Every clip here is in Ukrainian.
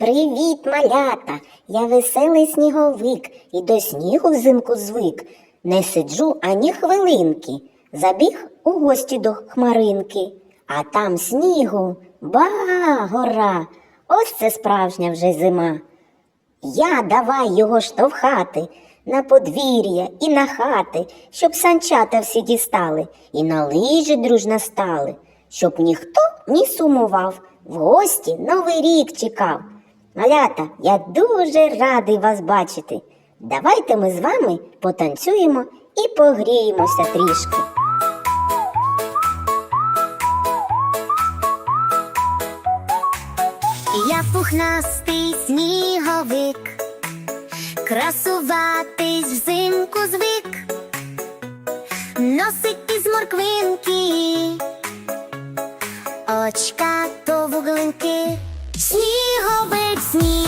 Привіт, малята! Я веселий сніговик і до снігу взимку звик. Не сиджу ані хвилинки. Забіг у гості до хмаринки, а там снігу ба гора. Ось це справжня вже зима. Я давай його штовхати на подвір'я і на хати, щоб санчата всі дістали, і на лижі дружно стали, щоб ніхто не сумував, в гості новий рік чекав. Малята, я дуже радий вас бачити. Давайте ми з вами потанцюємо і погріємося трішки. Я пухнастий сніговик, красуватись взимку звик, носик із морквинки, очка то вуглинки, сніговик,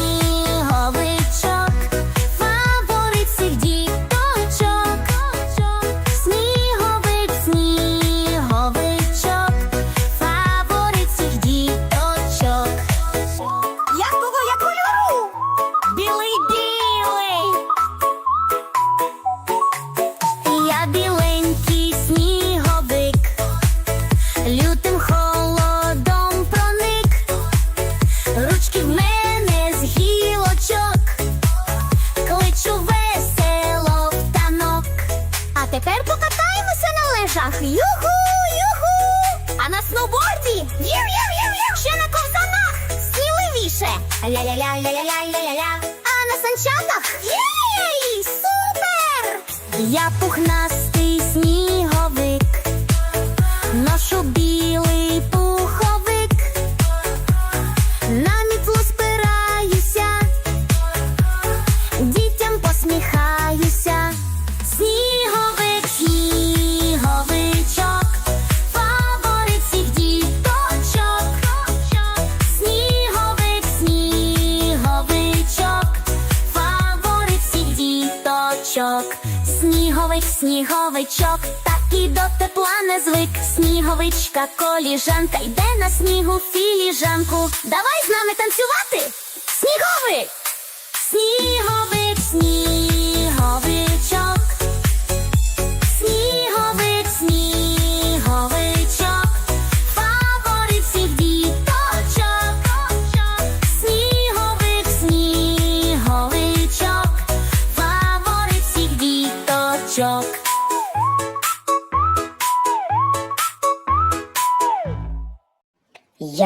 на. Юху, юху! А на сноуборді ю-ю-ю-ю! ще на ковзанах сміливіше. Ля-ля-ля-ля-ля-ля-ля-ля. А на санчатах єй! Супер! Я пухнастий сніговичок, так і до тепла не звик. Сніговичка, коліжанка, йде на снігу філіжанку. Давай з нами танцювати.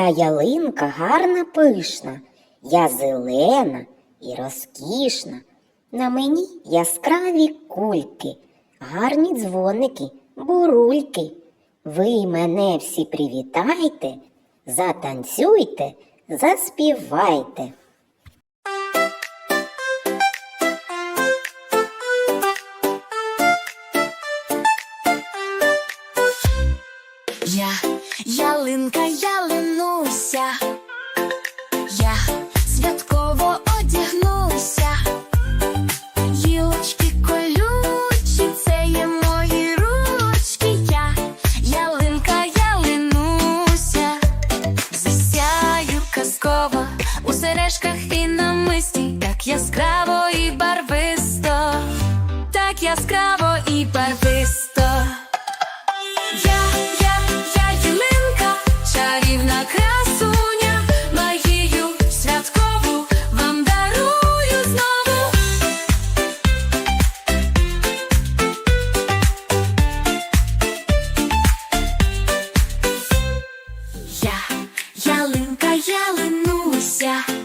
Я ялинка гарна пишна, я зелена і розкішна. На мені яскраві кульки, гарні дзвоники, бурульки. Ви мене всі привітайте, затанцюйте, заспівайте. Я ялинка, ялинуся, я святково одягнуся, гілочки колючі, це є мої ручки. Я ялинка, ялинуся, засяю казково у сережках і намисті, так яскраво і барвисто, так яскраво і барвисто. Ялинуся,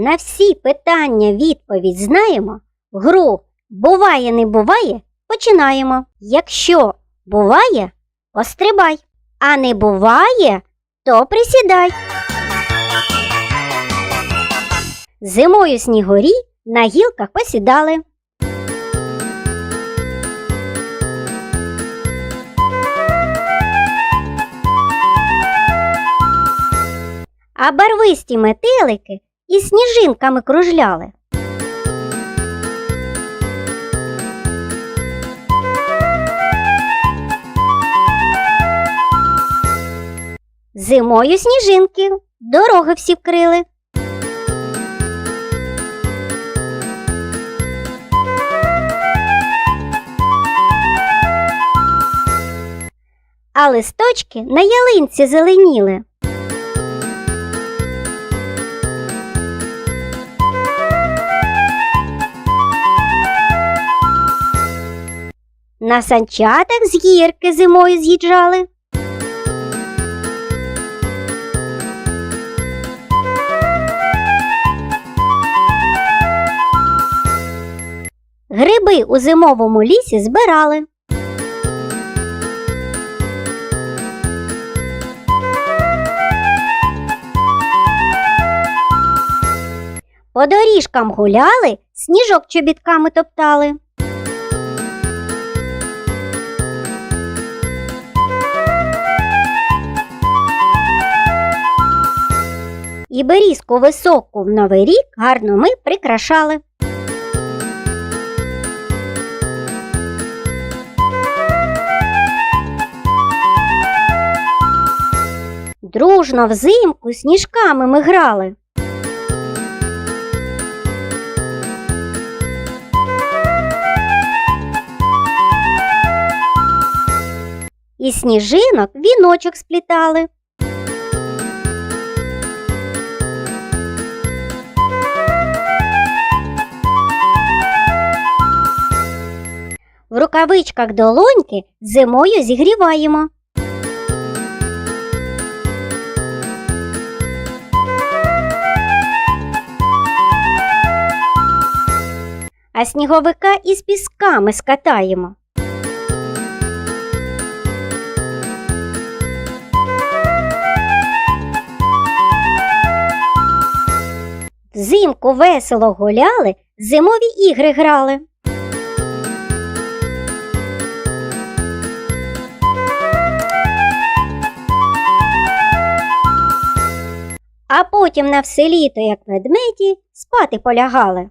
На всі питання відповідь знаємо. Гру буває, не буває, починаємо. Якщо буває, пострибай, а не буває, то присідай. Зимою снігурі на гілках посідали. А барвисті метелики із сніжинками кружляли. Зимою сніжинки дороги всі вкрили. А листочки на ялинці зеленіли. На санчатах з гірки зимою з'їжджали. Гриби у зимовому лісі збирали. По доріжкам гуляли, сніжок чобітками топтали. І берізку високу в новий рік гарно ми прикрашали. Дружно взимку сніжками ми грали. Із сніжинок віночок сплітали. В рукавичках долоньки зимою зігріваємо. А сніговика із пісками скатаємо. Взимку весело гуляли, зимові ігри грали. А потім на все літо, як ведмеді, спати полягали.